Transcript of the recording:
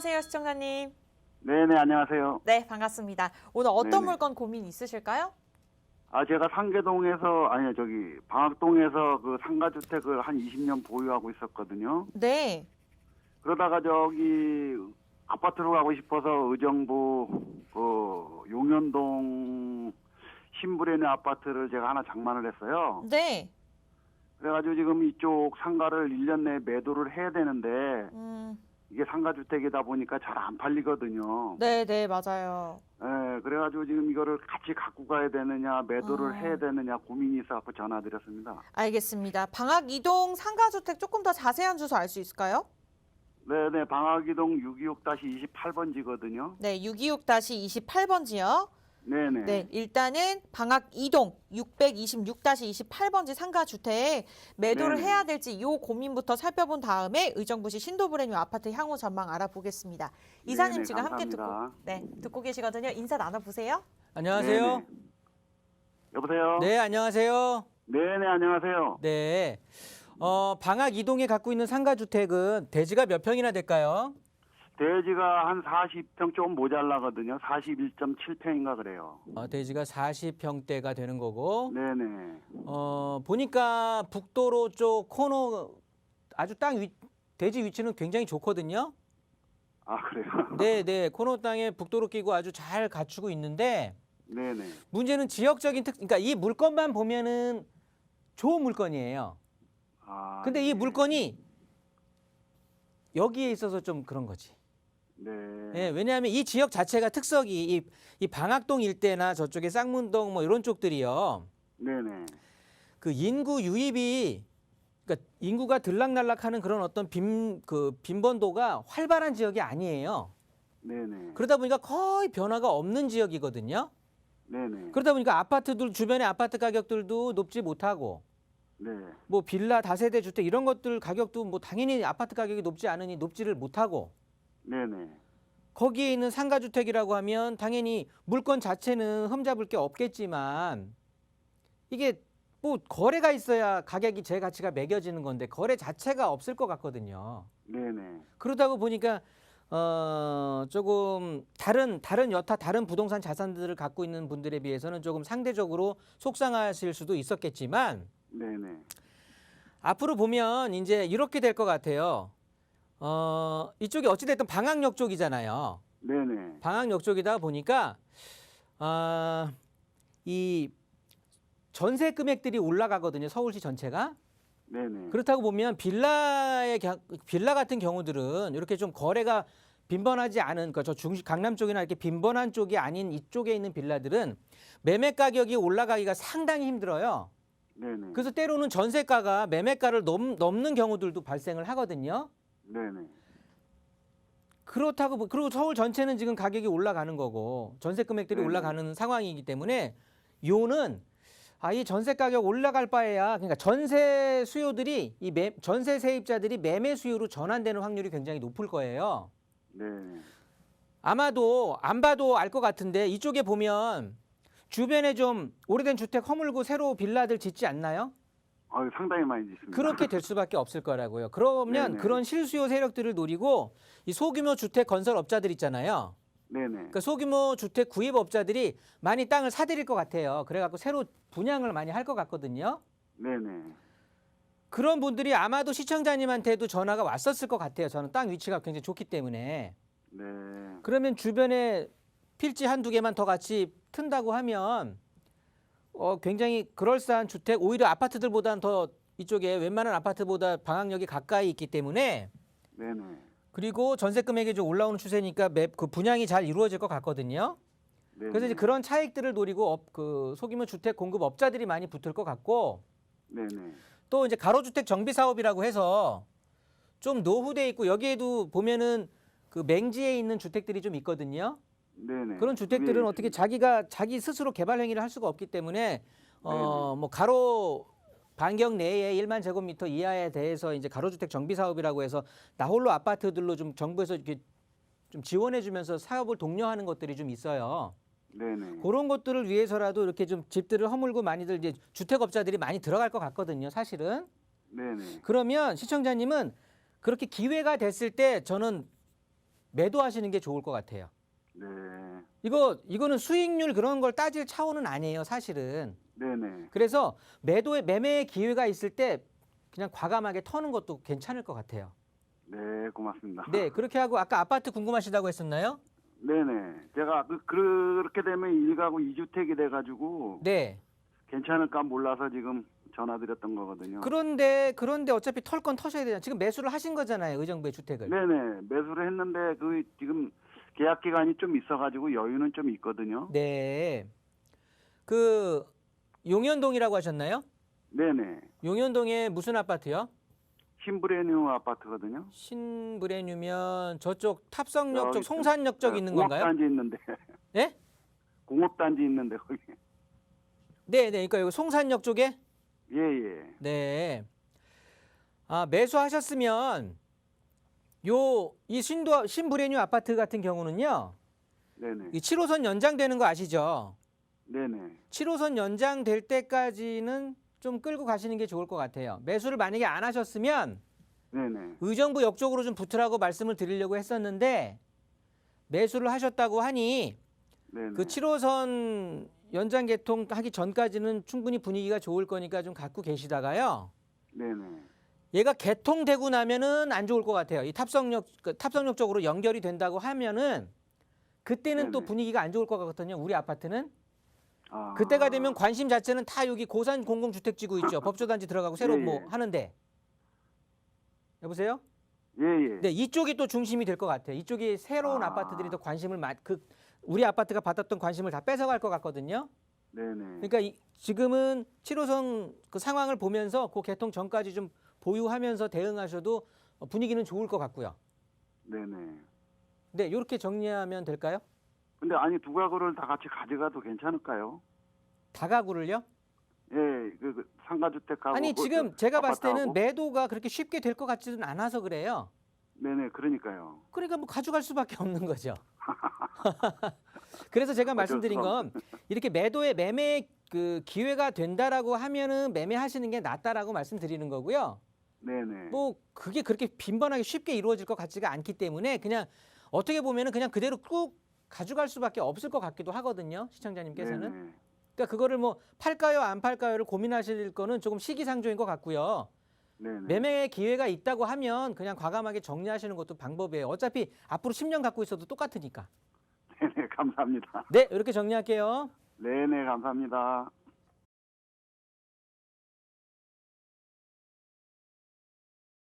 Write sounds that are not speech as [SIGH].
안녕하세요, 시청자님. 네네, 안녕하세요. 네, 반갑습니다. 오늘 어떤 네네. 물건 고민 있으실까요? 아, 제가 상계동에서, 아니, 저기, 방학동에서 그 상가주택을 한 20년 보유하고 있었거든요. 네. 그러다가 저기, 아파트로 가고 싶어서 의정부, 그, 용현동 있는 아파트를 제가 하나 장만을 했어요. 네. 그래가지고 지금 이쪽 상가를 1년 내에 매도를 해야 되는데, 음, 이게 상가주택이다 보니까 잘 안 팔리거든요. 네, 네, 맞아요. 예, 그래가지고 지금 이거를 같이 갖고 가야 되느냐, 매도를 아. 해야 되느냐 고민이 있어갖고 전화드렸습니다. 알겠습니다. 방학 이동 상가주택 조금 더 자세한 주소 알 수 있을까요? 네네, 방학이동 626-28번지거든요. 네, 626-28번지요. 네네. 네, 일단은 방학 이동 626-28번지 상가 주택 매도를 네네. 해야 될지 요 고민부터 살펴본 다음에 의정부시 신도브레뉴 아파트 향후 전망 알아보겠습니다. 이사님 네네, 지금 함께 듣고 감사합니다. 네, 듣고 계시거든요. 인사 나눠 보세요. 안녕하세요. 네네. 여보세요? 네, 안녕하세요. 네네, 안녕하세요. 네. 어, 방학 이동에 갖고 있는 상가 주택은 대지가 몇 평이나 될까요? 대지가 한 40평 조금 모자라거든요. 41.7평인가 그래요. 어, 대지가 40평대가 되는 거고. 네네. 어, 보니까 북도로 쪽 코너 아주 땅 위, 대지 위치는 굉장히 좋거든요. 아, 그래요? [LAUGHS] 네, 네. 코너 땅에 북도로 끼고 아주 잘 갖추고 있는데 네네. 문제는 지역적인 특 그러니까 이 물건만 보면은 좋은 물건이에요. 아. 근데 이 예. 물건이 여기에 있어서 좀 그런 거지. 네. 예, 왜냐하면 이 지역 자체가 특성이 이, 이 방학동 일대나 저쪽에 쌍문동 뭐 이런 쪽들이요. 네네. 그 인구 유입이 그러니까 인구가 들락날락하는 그런 어떤 빈 그 빈번도가 활발한 지역이 아니에요. 네네. 그러다 보니까 거의 변화가 없는 지역이거든요. 네네. 그러다 보니까 아파트들 주변의 아파트 가격들도 높지 못하고 네. 뭐 빌라 다세대 주택 이런 것들 가격도 뭐 당연히 아파트 가격이 높지 않으니 높지를 못하고 네네. 거기에 있는 상가주택이라고 하면 당연히 물건 자체는 흠잡을 게 없겠지만 이게 뭐 거래가 있어야 가격이 제 가치가 매겨지는 건데 거래 자체가 없을 것 같거든요. 네네. 그러다고 보니까 어 조금 다른 다른 여타 다른 부동산 자산들을 갖고 있는 분들에 비해서는 조금 상대적으로 속상하실 수도 있었겠지만 네네. 앞으로 보면 이제 이렇게 될 것 같아요. 어 이쪽이 어찌됐든 방학역 쪽이잖아요. 네네. 방학역 쪽이다 보니까 아, 이 전세 금액들이 올라가거든요. 서울시 전체가. 네네. 그렇다고 보면 빌라의 겨- 빌라 같은 경우들은 이렇게 좀 거래가 빈번하지 않은 그저 중심 강남 쪽이나 이렇게 빈번한 쪽이 아닌 이쪽에 있는 빌라들은 매매 가격이 올라가기가 상당히 힘들어요. 네네. 그래서 때로는 전세가가 매매가를 넘, 넘는 경우들도 발생을 하거든요. 네네. 그렇다고 보- 그리고 서울 전체는 지금 가격이 올라가는 거고 전세 금액들이 네네. 올라가는 상황이기 때문에 요는 아이 전세 가격 올라갈 바에야 그러니까 전세 수요들이 이 매, 전세 세입자들이 매매 수요로 전환되는 확률이 굉장히 높을 거예요. 네네. 아마도 안 봐도 알 것 같은데 이쪽에 보면 주변에 좀 오래된 주택 허물고 새로 빌라들 짓지 않나요? 아, 상당히 많이 짓습니다. 그렇게 될 수밖에 없을 거라고요. 그러면 네네. 그런 실수요 세력들을 노리고 이 소규모 주택 건설 업자들 있잖아요. 네네. 그러니까 소규모 주택 구입업자들이 많이 땅을 사들일 것 같아요. 그래갖고 새로 분양을 많이 할 것 같거든요. 네네. 그런 분들이 아마도 시청자님한테도 전화가 왔었을 것 같아요. 저는 땅 위치가 굉장히 좋기 때문에. 네. 그러면 주변에 필지 한두 개만 더 같이 튼다고 하면 어, 굉장히 그럴싸한 주택, 오히려 아파트들보다는 더 이쪽에 웬만한 아파트보다 방학역이 가까이 있기 때문에 네네. 그리고 전세 금액이 좀 올라오는 추세니까 매, 그 분양이 잘 이루어질 것 같거든요. 네네. 그래서 이제 그런 차익들을 노리고 업, 그 소규모 주택 공급 업자들이 많이 붙을 것 같고 네네. 또 이제 가로주택 정비 사업이라고 해서 좀 노후돼 있고 여기에도 보면은 그 맹지에 있는 주택들이 좀 있거든요. 네네. 그런 주택들은 어떻게. 자기가 자기 스스로 개발 행위를 할 수가 없기 때문에 어 뭐 가로 반경 내에 1만 제곱미터 이하에 대해서 이제 가로주택 정비 사업이라고 해서 나홀로 아파트들로 좀 정부에서 이렇게 좀 지원해 주면서 사업을 독려하는 것들이 좀 있어요. 네네. 그런 것들을 위해서라도 이렇게 좀 집들을 허물고 많이들 이제 주택업자들이 많이 들어갈 것 같거든요, 사실은. 네네. 그러면 시청자님은 그렇게 기회가 됐을 때 저는 매도하시는 게 좋을 것 같아요. 네. 이거 이거는 수익률 그런 걸 따질 차원은 아니에요, 사실은. 네네. 그래서 매도에 매매의 기회가 있을 때 그냥 과감하게 터는 것도 괜찮을 것 같아요. 네, 고맙습니다. 네, 그렇게 하고 아까 아파트 궁금하시다고 했었나요? 네네. 제가 그, 그렇게 되면 일가구 이주택이 돼가지고 네. 괜찮을까 몰라서 지금 전화드렸던 거거든요. 그런데 그런데 어차피 털 건 터셔야 되잖아요. 지금 매수를 하신 거잖아요, 의정부의 주택을. 네네. 매수를 했는데 그 지금 계약 기간이 좀 있어가지고 여유는 좀 있거든요. 네. 그 용현동이라고 하셨나요? 네네. 용현동에 무슨 아파트요? 신브레뉴 아파트거든요. 신브레뉴면 저쪽 탑성역 여기 쪽 송산역 쪽 어, 있는 건가요? 공업단지 있는데. [LAUGHS] 예? 공업단지 있는데 거기. 네, 네. 그러니까 여기 송산역 쪽에 예예. 네. 아, 매수하셨으면 요 이 신도 신브레뉴 아파트 같은 경우는요. 네네. 이 7호선 연장되는 거 아시죠? 네네. 7호선 연장될 때까지는 좀 끌고 가시는 게 좋을 것 같아요. 매수를 만약에 안 하셨으면 네네. 의정부 역 쪽으로 좀 붙으라고 말씀을 드리려고 했었는데 매수를 하셨다고 하니 네네. 그 7호선 연장 개통하기 전까지는 충분히 분위기가 좋을 거니까 좀 갖고 계시다가요. 네네. 얘가 개통되고 나면은 안 좋을 것 같아요. 이 탑성역 그 탑성역 쪽으로 연결이 된다고 하면은 그때는 또 네네. 분위기가 안 좋을 것 같거든요. 우리 아파트는 아. 그때가 되면 관심 자체는 다 여기 고산 공공주택지구 있죠. [LAUGHS] 법조단지 들어가고 새로 예, 뭐 예. 하는데 여보세요? 예예. 네, 이쪽이 또 중심이 될 것 같아요. 이쪽이 새로운 아. 아. 파트들이더 관심을 마, 그 우리 아파트가 받았던 관심을 다 뺏어갈 것 같거든요. 네네. 그러니까 이, 지금은 7호선 그 상황을 보면서 그 개통 전까지 좀 보유하면서 대응하셔도 어, 분위기는 좋을 것 같고요. 네네. 네, 이렇게 정리하면 될까요? 근데 아니 두 가구를 다 같이 가져가도 괜찮을까요? 다가구를요? 예, 그, 그 상가주택하고 아니 그 지금 저 제가 봤을 때는 아파트하고? 매도가 그렇게 쉽게 될 것 같지는 않아서 그래요. 네네, 그러니까요. 그러니까 뭐 가져갈 수밖에 없는 거죠. [LAUGHS] [LAUGHS] 그래서 제가 말씀드린 건 이렇게 매도에 매매 그 기회가 된다라고 하면은 매매하시는 게 낫다라고 말씀드리는 거고요. 네네. 뭐 그게 그렇게 빈번하게 쉽게 이루어질 것 같지가 않기 때문에 그냥 어떻게 보면은 그냥 그대로 꾹 가져갈 수밖에 없을 것 같기도 하거든요. 시청자님께서는. 네네. 그러니까 그거를 뭐 팔까요 안 팔까요를 고민하실 거는 조금 시기상조인 것 같고요. 네네. 매매 기회가 있다고 하면 그냥 과감하게 정리하시는 것도 방법이에요. 어차피 앞으로 10년 갖고 있어도 똑같으니까. [LAUGHS] 네네, 감사합니다. 네, 이렇게 정리할게요. 네네, 감사합니다.